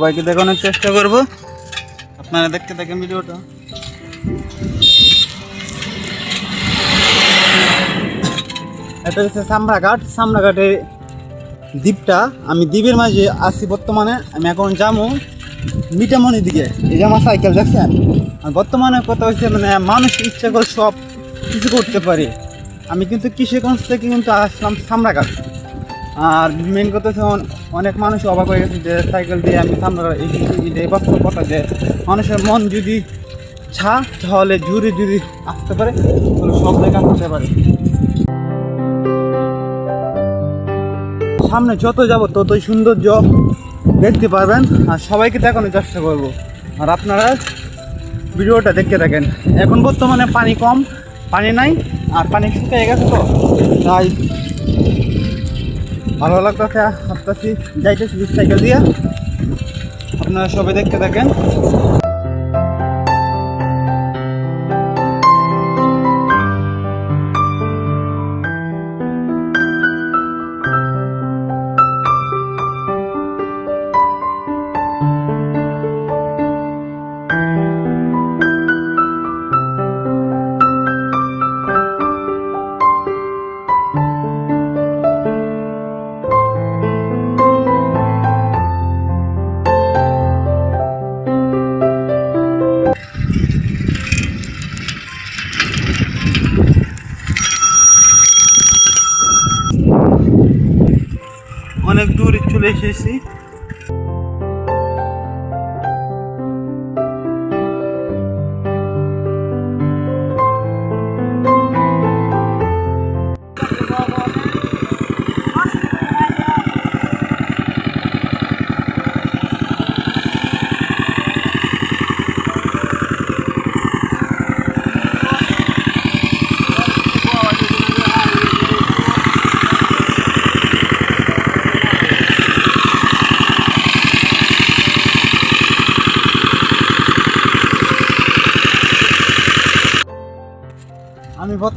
সবাইকে দেখানোর চেষ্টা করব। আপনারা দেখতে থাকেন ভিডিওটা। এটা হচ্ছে সামরাঘাট। সামরাঘাটের দ্বীপটা। আমি দ্বীপের মাঝে আছি বর্তমানে। আমি এখন যাব মিটামনির দিকে। এই যে আমার সাইকেল, দেখছেন? আর বর্তমানে কথা হচ্ছে মানে মানুষ ইচ্ছা করে সব কিছু করতে পারে। আমি কিন্তু কিশোরগঞ্জ থেকে কিন্তু আসলাম সামরাঘাট। আর মেন কথা হচ্ছে অনেক মানুষ অবাক হয়ে গেছে যে সাইকেল দিয়ে আমি সামনে এই কথা যে মানুষের মন যদি ছা, তাহলে জুড়ে যদি আসতে পারে, তাহলে সব জায়গা আসতে পারে। সামনে যত যাব ততই সৌন্দর্য দেখতে পারবেন, আর সবাইকে দেখানোর চেষ্টা করব। আর আপনারা ভিডিওটা দেখতে থাকেন। এখন বর্তমানে পানি কম, পানি নাই, আর পানি শুকিয়ে গেছে তো, তাই ভালো লাগতেছে আপনার যাইতেছি সাইকেল দিয়ে। আপনারা সবাই দেখতে থাকেন। চলে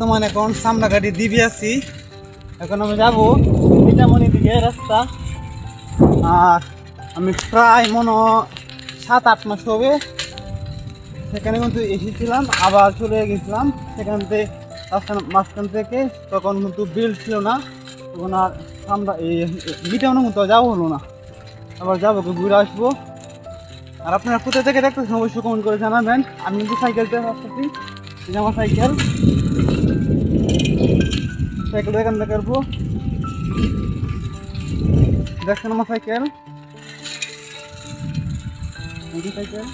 বর্তমানে এখন সামনাঘাটি দিবি আছি। এখন আমি যাব মিটামণি দিকে রাস্তা। আর আমি প্রায় মনে সাত, আট মাস হবে। সেখানে কিন্তু এসেছিলাম, আবার চলে গেছিলাম। সেখান থেকে মাঝখান থেকে তখন কিন্তু বিল ছিল না। তখন আর আমরা এই মিটামনি মতো যাব হলো না। আবার যাব ঘুরে আসব। আর আপনারা কোথা থেকে দেখতেছেন অবশ্যই কমেন্ট করে জানাবেন। আমি কিন্তু সাইকেলতে আসতেছি। এই যে আমার সাইকেল। সাইকেল দেখান দেখার দেখেন আমার সাইকেল। সাইকেল।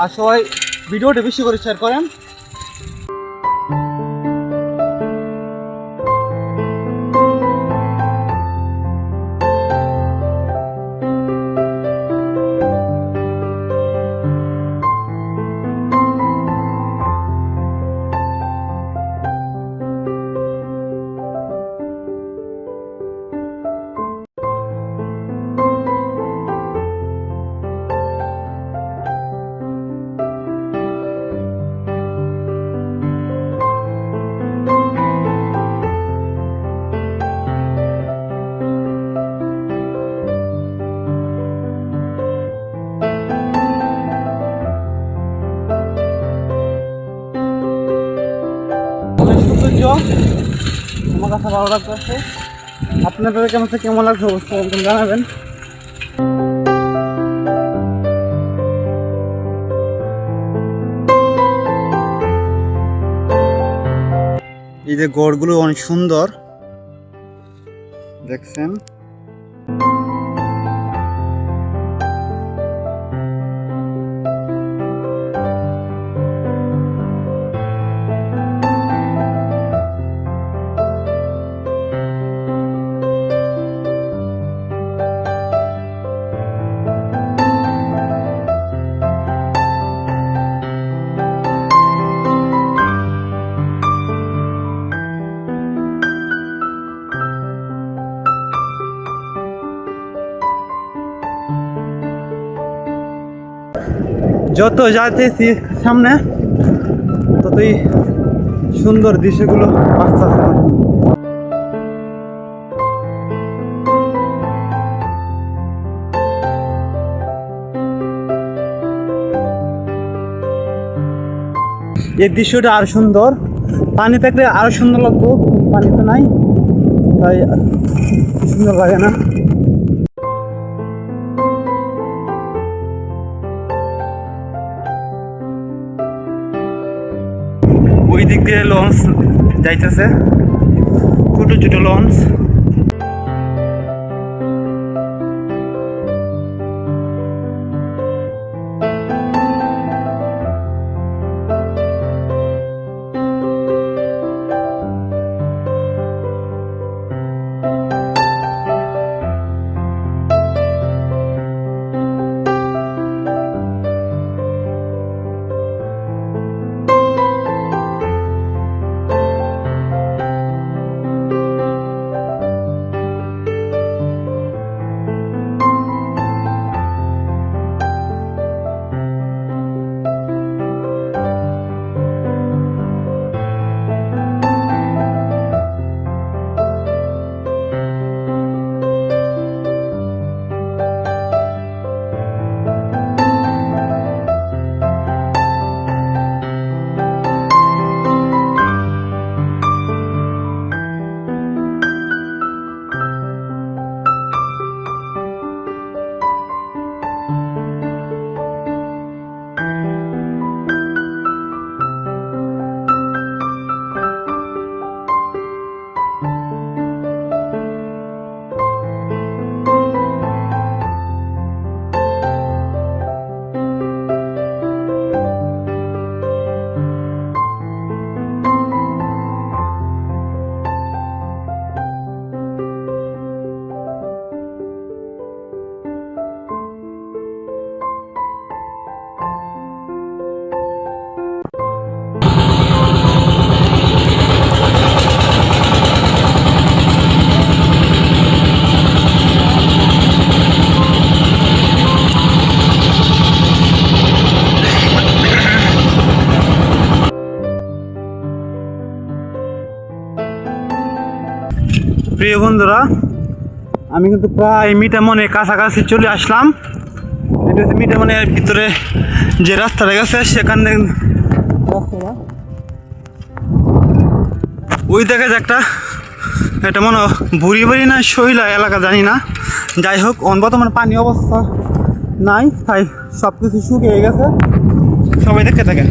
আর সবাই ভিডিওটা বেশি করে শেয়ার করেন। ভালো লাগতেছে আপনাদের কেমন কেমন লাগছে অবশ্যই জানাবেন। এই যে গড়গুলো অনেক সুন্দর। দেখছেন? যত যাতে সামনে, ততই সুন্দর দৃশ্যগুলো আস্তে আস্তে এই দৃশ্যটা আরও সুন্দর। পানি থাকলে আরও সুন্দর লাগতো পানি তো নাই, তাই সুন্দর লাগে না। ওই দিক দিয়ে লঞ্চ যাইতেছে। ছোট ছোট লঞ্চ প্রিয় বন্ধুরা, আমি কিন্তু প্রায় মিটামনের কাছাকাছি চলে আসলাম। এটা মিটামনের ভিতরে যে রাস্তাটা গেছে, সেখানে ওই দেখা যায় একটা এটা মনে বুড়ি বাড়ি না শৈলা এলাকা, জানি না। যাই হোক বর্তমানে পানি অবস্থা নাই, তাই সব কিছু শুকিয়ে গেছে। সবাই দেখতে থাকে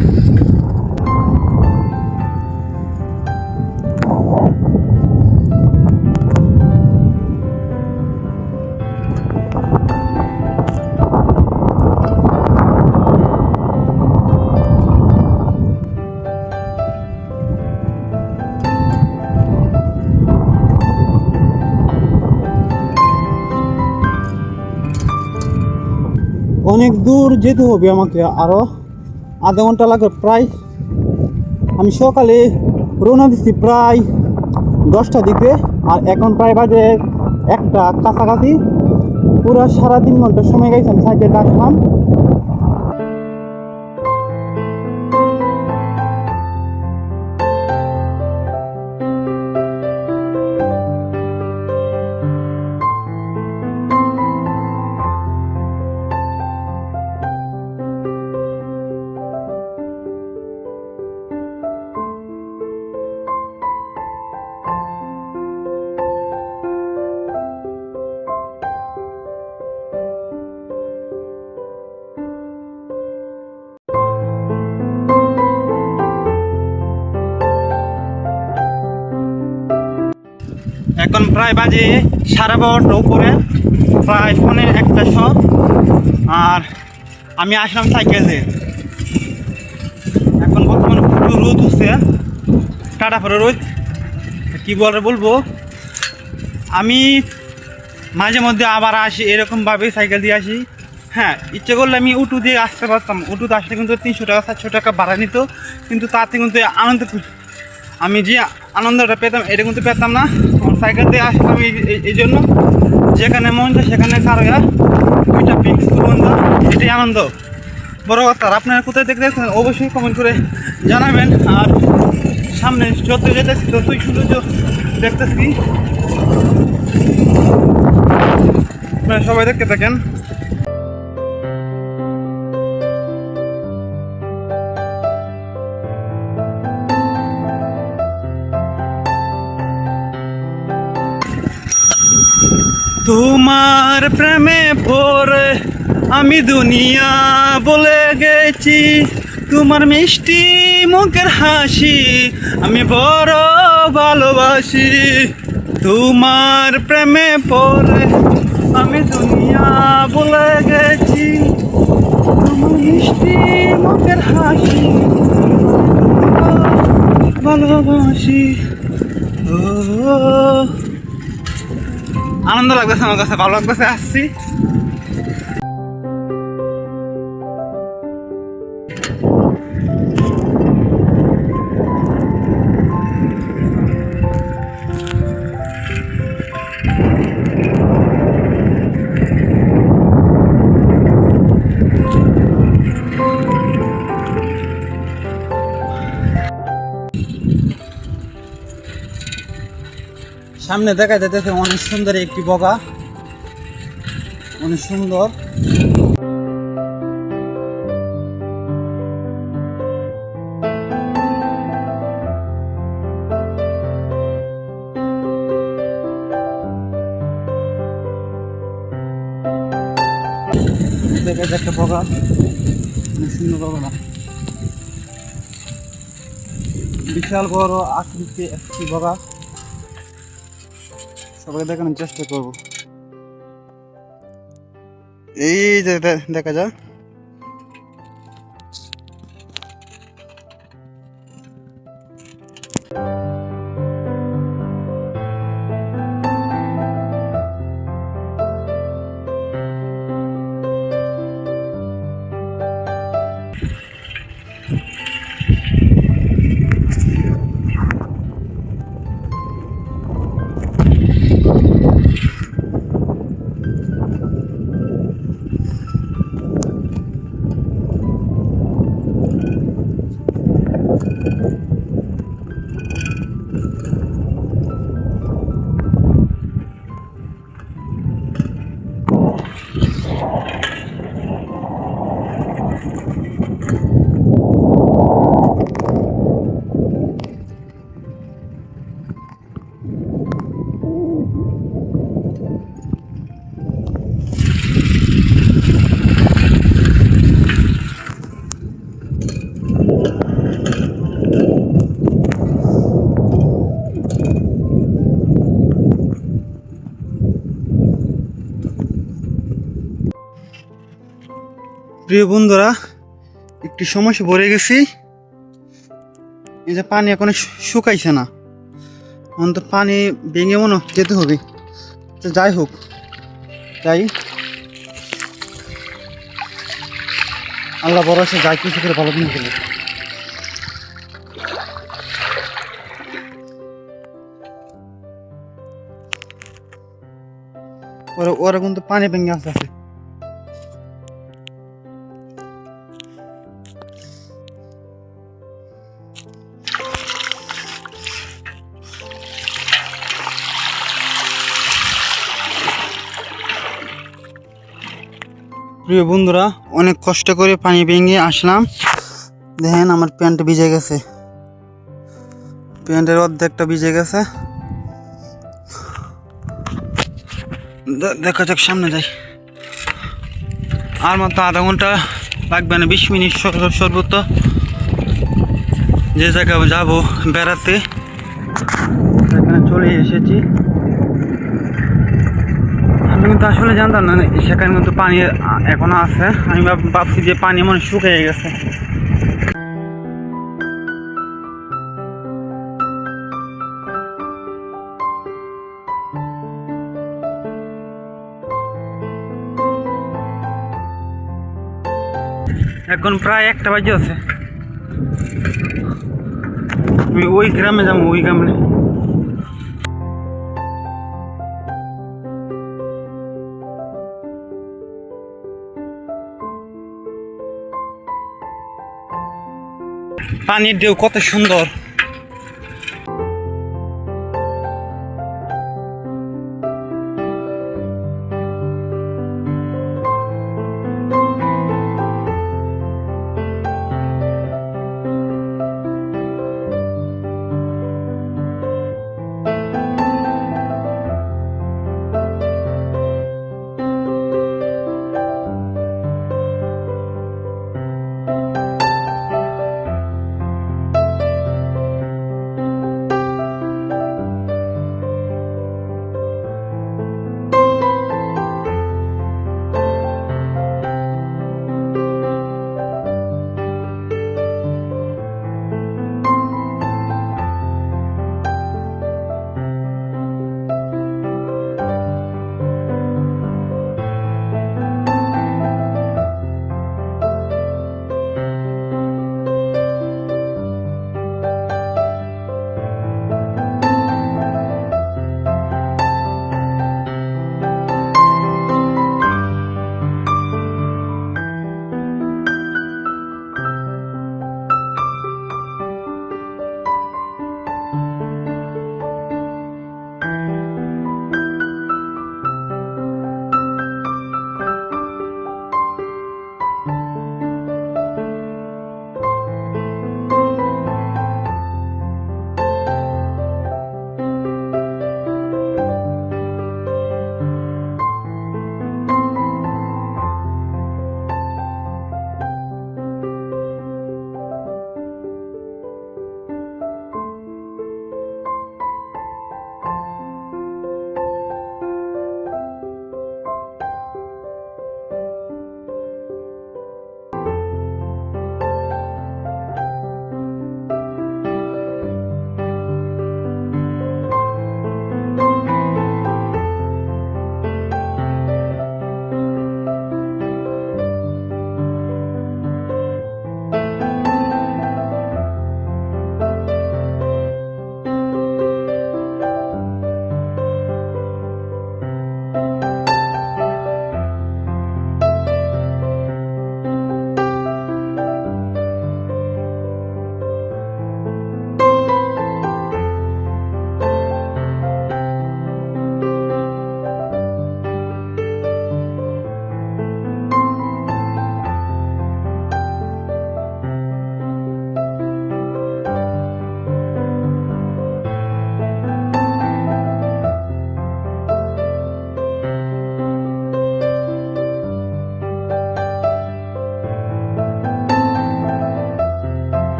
অনেক দূর যেতে হবে আমাকে আরও আধা ঘণ্টা লাগবে প্রায়। আমি সকালে রওনা দিচ্ছি প্রায় দশটা দিকে, আর এখন প্রায় বাজে একটা কাছাকাছি। পুরো সারা তিন ঘণ্টা সময় গেছে, আমি সাইকেল রাখলাম এখন প্রায় বাজে সাড়ে বারোটার উপরে, প্রায় ফোনের একটা সব আর আমি আসলাম সাইকেল দিয়ে। এখন বর্তমানে প্রচুর রোদ হচ্ছে টাটা ফেরো রোদ। কী বলে বলব? আমি মাঝে মধ্যে আবার আসি, এরকমভাবে সাইকেল দিয়ে আসি। হ্যাঁ ইচ্ছে করলে আমি উটু দিয়ে আসতে পারতাম। উটুতে আসলে কিন্তু তিনশো টাকা সাতশো টাকা ভাড়া নিত। কিন্তু তাতে কিন্তু আনন্দ আমি যে আনন্দটা পেতাম, এটা কিন্তু পেতাম না। আমার সাইকেল দিয়ে আসতাম এই- জন্য। যেখানে মন চায় সেখানে কারও দুইটা পিক্স বন্ধু, এটাই আনন্দ। বড় কথা আপনারা কোথায় দেখতে অবশ্যই কমেন্ট করে জানাবেন। আর সামনে যত যেতেছি, ততই সৌন্দর্য দেখতেছি। আপনারা সবাই দেখতে থাকেন। তোমার প্রেমে পড়ে আমি দুনিয়া বলে গেছি। তোমার মিষ্টি মুখের হাসি আমি বড় ভালোবাসি। তোমার প্রেমে পড়ে আমি দুনিয়া বলে গেছি। তোমার মিষ্টি মুখের হাসি ভালোবাসি। ও। আনন্দ লাগতেছে আমার কাছে ভালো লাগতেছে আসছি। সামনে দেখা যাইতেছে অনেক সুন্দর একটি বগা। অনেক সুন্দর। দেখা যাচ্ছে একটা বগা। অনেক সুন্দর বগা বিশাল বড় আকৃতি একটি বগা। সবাই দেখানোর চেষ্টা করব। এই যে দেখা যায় প্রিয় বন্ধুরা, একটি সমস্যা ভরে গেছি। এই যে পানি এখন শুকাইছে না। এখন তো পানি ভেঙে মনে যেতে হবে। তো যাই হোক, যাই। আল্লাহ ভরসা, যাই কিছু করে ভালো দিন ওরা ওরা কিন্তু পানি ভেঙে আসতে আছে প্রিয় বন্ধুরা, অনেক কষ্ট করে পানি ভেঙে আসলাম। দেখেন আমার প্যান্ট ভিজে গেছে। প্যান্টের অর্ধেকটা ভিজে গেছে। দেখা যাক সামনে যাই। আর মাত্র আধা ঘণ্টা লাগবে না, বিশ মিনিট সর- সর্বোচ্চ। যে জায়গায় যাব, বেড়াতে, সেখানে চলে এসেছি। কিন্তু আসলে জানতাম না সেখানে কিন্তু পানি আ- এখনও আছে। আমি ভাব- ভাবছি যে পানি মনে শুকিয়ে গেছে। এখন প্রায় একটা বাজে আছে। আমি ওই গ্রামে যাব, ওই গ্রামে। পানির ঢেউ কত সুন্দর।